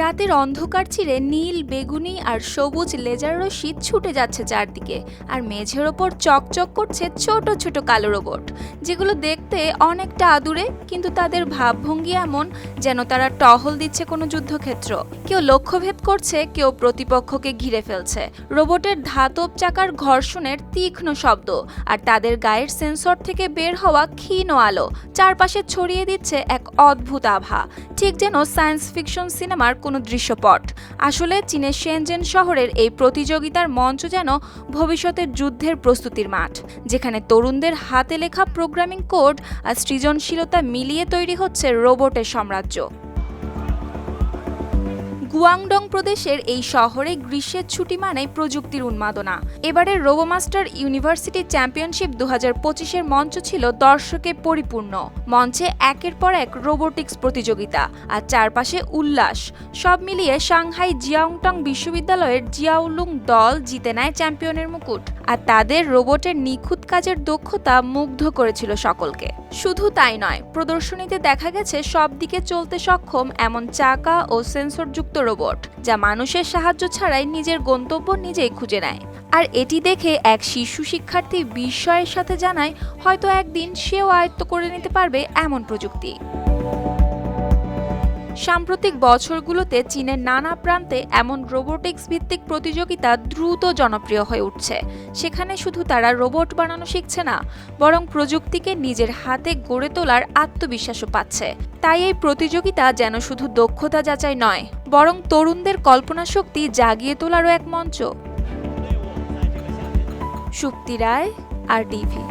রাতের অন্ধকার চিরে নীল, বেগুনি আর সবুজ লেজার রশ্মি ছুটে যাচ্ছে চারদিকে, আর মেঝের ওপর চকচক করছে ছোট ছোট কালো রোবট, যেগুলো দেখতে অনেকটা আদুরে, কিন্তু তাদের ভাবভঙ্গি এমন যেন তারা টহল দিচ্ছে কোনো যুদ্ধক্ষেত্র। কেউ লক্ষ্যভেদ করছে, কেউ প্রতিপক্ষকে ঘিরে ফেলছে। রোবটের ধাতব চাকার ঘর্ষণের তীক্ষ্ণ শব্দ, আর তাদের গায়ের সেন্সর থেকে বের হওয়া ক্ষীণ আলো, চারপাশে ছড়িয়ে দিচ্ছে এক অদ্ভুত আভা। ঠিক যেন সায়েন্স ফিকশন সিনেমার কোনো দৃশ্যপট। আসলে চীনের শেনজেন শহরের এই প্রতিযোগিতার মঞ্চ যেন ভবিষ্যতের যুদ্ধের প্রস্তুতির মাঠ, যেখানে তরুণদের হাতে লেখা প্রোগ্রামিং কোড আর সৃজনশীলতা মিলিয়ে তৈরি হচ্ছে রোবটের সাম্রাজ্য। গুয়াংডং প্রদেশের এই শহরে গ্রীষ্মের ছুটি মানেই প্রযুক্তির উন্মাদনা। এবারের রোবোমাস্টার ইউনিভার্সিটি চ্যাম্পিয়নশিপ দু হাজার পঁচিশের মঞ্চ ছিল দর্শকে পরিপূর্ণ। মঞ্চে একের পর এক রোবোটিক্স প্রতিযোগিতা আর চারপাশে উল্লাস। সব মিলিয়ে সাংহাই জিয়াংটং বিশ্ববিদ্যালয়ের জিয়াউলুং দল জিতে নেয় চ্যাম্পিয়নের মুকুট। আর তাদের রোবটের নিখুঁত কাজের দক্ষতা মুগ্ধ করেছিল সকলকে। শুধু তাই নয়, প্রদর্শনীতে দেখা গেছে সব দিকে চলতে সক্ষম এমন চাকা ও সেন্সরযুক্ত রোবট, যা মানুষের সাহায্য ছাড়াই নিজের গন্তব্য নিজেই খুঁজে নেয়। আর এটি দেখে এক শিশু শিক্ষার্থী বিস্ময়ের সাথে জানায়, হয়তো একদিন সেও আয়ত্ত করে নিতে পারবে এমন প্রযুক্তি। সাম্প্রতিক বছরগুলোতে চীনের নানা প্রান্তে এমন রোবোটিক্স ভিত্তিক প্রতিযোগিতা দ্রুত জনপ্রিয় হয়ে উঠছে। সেখানে শুধু তারা রোবট বানানো শিখছে না, বরং প্রযুক্তিকে নিজের হাতে গড়ে তোলার আত্মবিশ্বাসও পাচ্ছে। তাই এই প্রতিযোগিতা যেন শুধু দক্ষতা যাচাই নয়, বরং তরুণদের কল্পনা শক্তি জাগিয়ে তোলারও এক মঞ্চ। সুপ্তি রায়, আর ডিভি